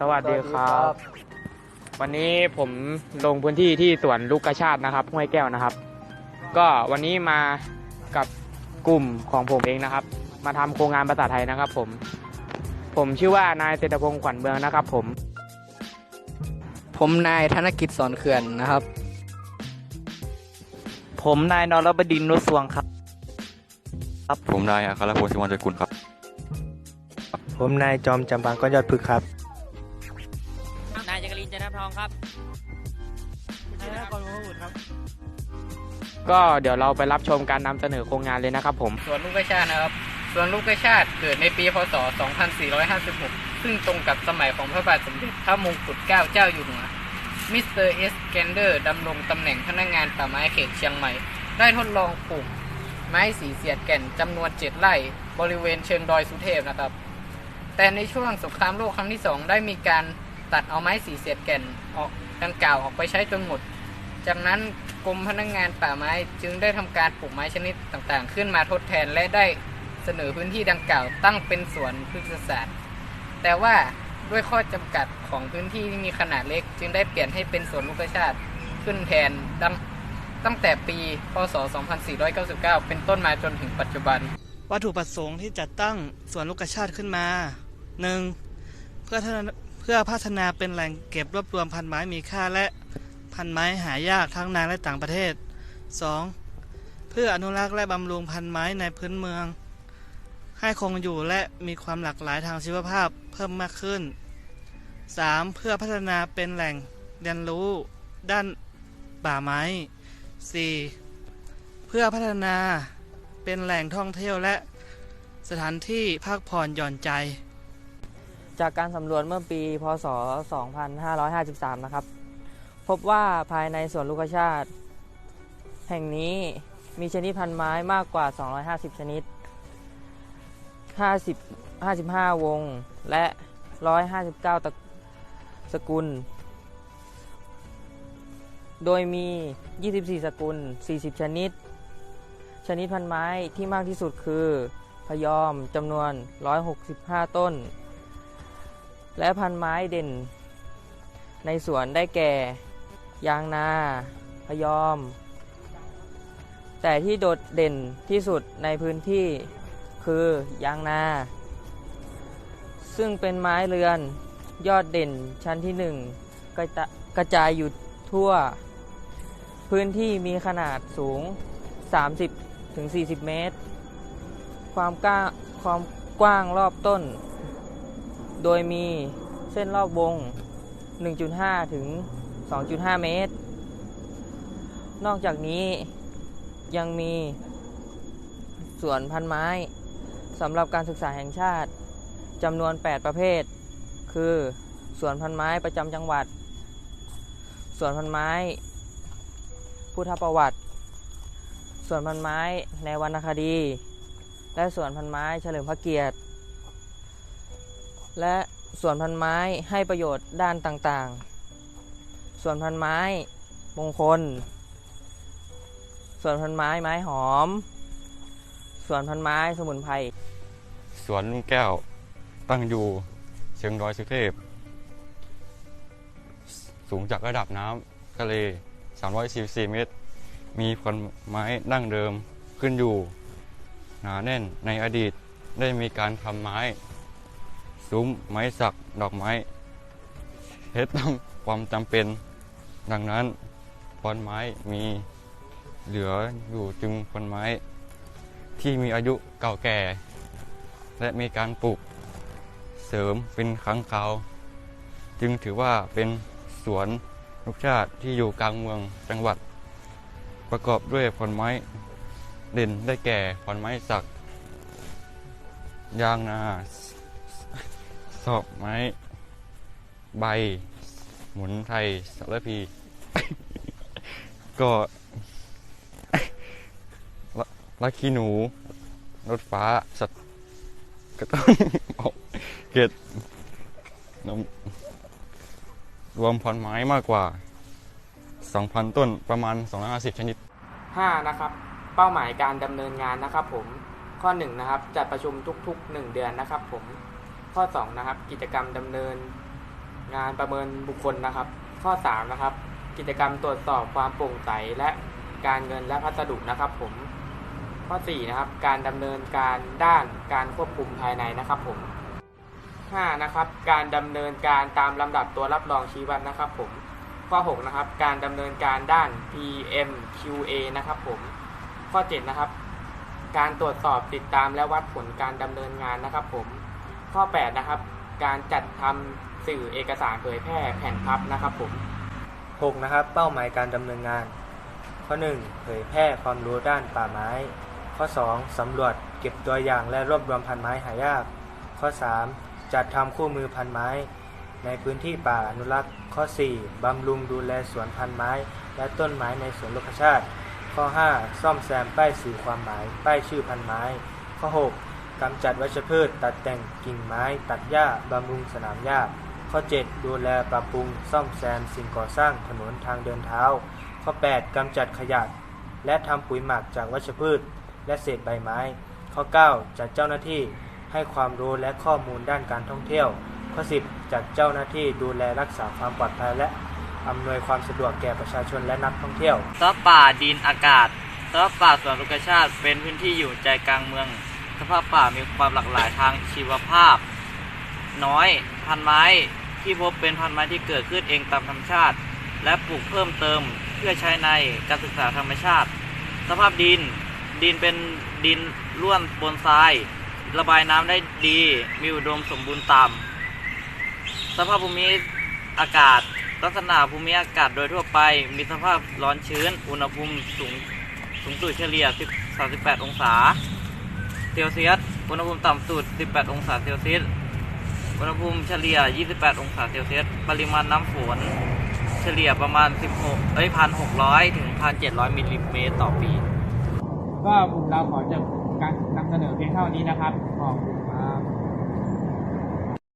สวัสดีครับ วันนี้ผมลงพื้นที่ที่สวนลูกกระชาตินะครับห้วยแก้วนะครับ ก็วันนี้มากับกลุ่มของผมเองนะครับ มาทำโครงงานภาษาไทยนะครับ ผม ผมชื่อว่านายเศรษฐพงศ์ขวัญเมืองนะครับ ผม ผมนายธนกิจสอนเขื่อนนะครับ ผมนายนรบดินทร์นุสวงครับผมนายอัครพลสิวันจกุลครับ ผมนายจอมจำปาก้อนยอดพึกษ์ครับนายจัก รินจันททองครับ ก็เดี๋ยวเราไปรับชมการนำเสนอโครงงานเลยนะครับผมสวนลูกกระชาตินะครับสวนลูกกระชาติเกิดในปี พศ 2456 ซึ่งตรงกับสมัยของพระบาทสมเด็จพระมงกุฎเกล้าเจ้าอยู่หัว มิสเตอร์เอสแกนเดอร์ดำรงตำแหน่งพนักงานป่าไม้เขตเชียงใหม่ ได้ทดลองปลูกไม้สีเสียดแก่นจำนวน 7 ไร่ บริเวณเชิงดอยสุเทพนะครับ แต่ในช่วงสงครามโลกครั้งที่ 2 ได้มีการ ตัดเอาไม้สีเสียดแก่นออกดังกล่าวออกไปใช้จนหมด จากนั้นกรมพนักงงานป่าไม้จึงได้ทำการปลูกไม้ชนิดต่างๆ ขึ้นมาทดแทนและได้เสนอพื้นที่ดังกล่าวตั้งเป็นสวนพฤกษศาสตร์ แต่ว่าด้วยข้อจำกัดของพื้นที่ที่มีขนาดเล็ก จึงได้เปลี่ยนให้เป็นสวนลูกชาติขึ้นแทนดังตั้งแต่ปีพศ 2499 เป็นต้นมาจนถึงปัจจุบัน วัตถุประสงค์ที่จัดตั้งสวนลูกกระชาติขึ้นมา 1. เพื่อ เพื่อพัฒนาเป็นแหล่งเก็บรวบรวมพันไม้มีค่าและพันไม้หายากทั้งในและต่างประเทศ 2. เพื่ออนุรักษ์และบำรุงพันไม้ในพื้นเมือง ให้คงอยู่และมีความหลากหลายทางชีวภาพเพิ่มมากขึ้น 3. เพื่อพัฒนาเป็นแหล่งเรียนรู้ด้านป่าไม้ 4. เพื่อพัฒนาเป็นแหล่งท่องเที่ยวและสถานที่พักผ่อนหย่อนใจ จากการสำรวจเมื่อปี พศ 2553 นะครับ พบว่าภายในสวนลูกชาติ แห่งนี้มีชนิดพันธุ์ไม้มากกว่า 250 ชนิด 50 55 วง และ 159ตระสกุล โดยมี 24 สกุล 40 ชนิด ชนิดพันธุ์ไม้ที่มากที่สุดคือพยอมจำนวน 165 ต้น และพันธุ์ไม้เด่น ในสวนได้แก่ ยางนา พยอม แต่ที่โดดเด่นที่สุดในพื้นที่คือยางนา ซึ่งเป็นไม้เรือนยอดเด่นชั้นที่หนึ่งกระจกระจายอยู่ทั่ว พื้นที่มีขนาดสูง 30ถึง40 เมตร ความกว้างความกว้างรอบต้น โดยมีเส้นรอบวง 1.5 ถึง 2.5 เมตร นอกจากนี้ยังมีสวนพันไม้สำหรับการศึกษาแห่งชาติจำนวน 8 ประเภท คือสวนพันไม้ประจำจังหวัดสวนพันไม้ พุทธประวัติสวนพันไม้ในวรรณคดี และสวนพันไม้เฉลิมพระเกียรติ และสวนพันไม้ให้ประโยชน์ด้านต่างๆ สวนพันไม้มงคล สวนพันไม้ไม้หอม สวนพันไม้สมุนไพร สวนลุงแก้วตั้งอยู่เชิงดอยสุเทพ สูงจากระดับน้ำทะเล 344 เมตร มีผลไม้ดั้งเดิมขึ้นอยู่ หนาแน่นในอดีตได้มีการทำไม้ ซุ้มไม้สักดอกไม้เฮ็ดตามความจำเป็น ดังนั้นผลไม้มีเหลืออยู่จึงผลไม้ ที่มีอายุเก่าแก่ และมีการปลูกเสริมเป็นครั้งคราว จึงถือว่าเป็นสวนลูกชาติที่อยู่กลางเมืองจังหวัด ประกอบด้วยผลไม้เด่นได้แก่ผลไม้สัก ยางนา สอบไม้ ใบ หมุนไทยสารพี ก็ละลักขี้หนู รถฟ้า สัตว์กระต้นเอาเกตนมรวมพันไม้มากกว่า 2,000 ต้นประมาณ 250 ชนิด 5 นะครับ เป้าหมายการดำเนินงานนะครับผม ข้อ 1 นะครับ จัดประชุมทุกๆ 1 เดือนนะครับผม ข้อ 2 นะครับ กิจกรรมดำเนิน งานประเมินบุคคลนะครับ ข้อ 3 นะครับ กิจกรรมตรวจสอบความโปร่งใสและการเงินและพัสดุนะครับ ผม ข้อ 4 นะครับ การดำเนินการด้านการควบคุมภายในนะครับ ผม 5 นะครับ การดำเนินการตามลำดับตัวรับรองชี้วัดนะครับ ผม ข้อ 6 นะครับ การดำเนินการด้าน PMQA นะครับ ผม ข้อ 7 นะครับ การตรวจสอบติดตามและวัดผลการดำเนินงานนะครับ ผม ข้อ 8 นะครับ การจัดทำสื่อเอกสารเผยแพร่แผ่นพับนะครับผม 6. นะครับ เป้าหมายการดำเนินงาน ข้อ 1 เผยแพร่ความรู้ด้านป่าไม้ ข้อ 2สำรวจเก็บตัวอย่างและรวบรวมพันไม้หายาก ข้อ 3 จัดทำคู่มือพันไม้ ในพื้นที่ป่าอนุรักษ์ ข้อ 4บำรุงดูแลสวนพันไม้ และต้นไม้ในสวนโลกชาติ ข้อ 5 ซ่อมแซมป้ายสื่อความหมาย ป้ายชื่อพันไม้ ข้อ 6 กำจัดวัชพืช ตัดแต่งกิ่งไม้ ตัดหญ้าบำรุงสนามหญ้า ข้อ 7 ดูแลปรับปรุง ซ่อมแซมสิ่งก่อสร้างถนนทางเดินเท้า ข้อ 8 กำจัดขยะและทำปุ๋ยหมักจากวัชพืช และเศษใบไม้ ข้อ 9 จัดเจ้าหน้าที่ให้ความรู้และข้อมูลด้านการท่องเที่ยว ข้อ 10 จัดเจ้าหน้าที่ดูแลรักษาความปลอดภัยและอำนวยความสะดวกแก่ประชาชนและนักท่องเที่ยวสภาพป่าดินอากาศสภาพป่าสวนลูกชาติเป็นพื้นที่อยู่ใจกลางเมือง สภาพป่ามีความหลากหลายทางชีวภาพ น้อยพันไม้ที่พบเป็นพันไม้ที่เกิดขึ้นเองตามธรรมชาติ และปลูกเพิ่มเติมเพื่อใช้ในการศึกษาธรรมชาติ สภาพดินดินเป็นดินร่วนบนทราย ระบายน้ำได้ดี มีอุดมสมบูรณ์ต่ำสภาพภูมิอากาศ ลักษณะภูมิอากาศโดยทั่วไป มีสภาพร้อนชื้น อุณหภูมิสูงสูงสุดเฉลี่ย 38 องศา เซลเซียส อุณหภูมิต่ำสุด 18 องศาเซลเซียส อุณหภูมิเฉลี่ย 28 องศาเซลเซียส ปริมาณน้ำฝน เฉลี่ยประมาณ 16 เอ้ย 1,600 ถึง 1,700 มิลลิเมตรต่อปี ก็กลุ่มเราขอจบการนำเสนอเพียงเท่านี้นะครับ ขอบคุณครับ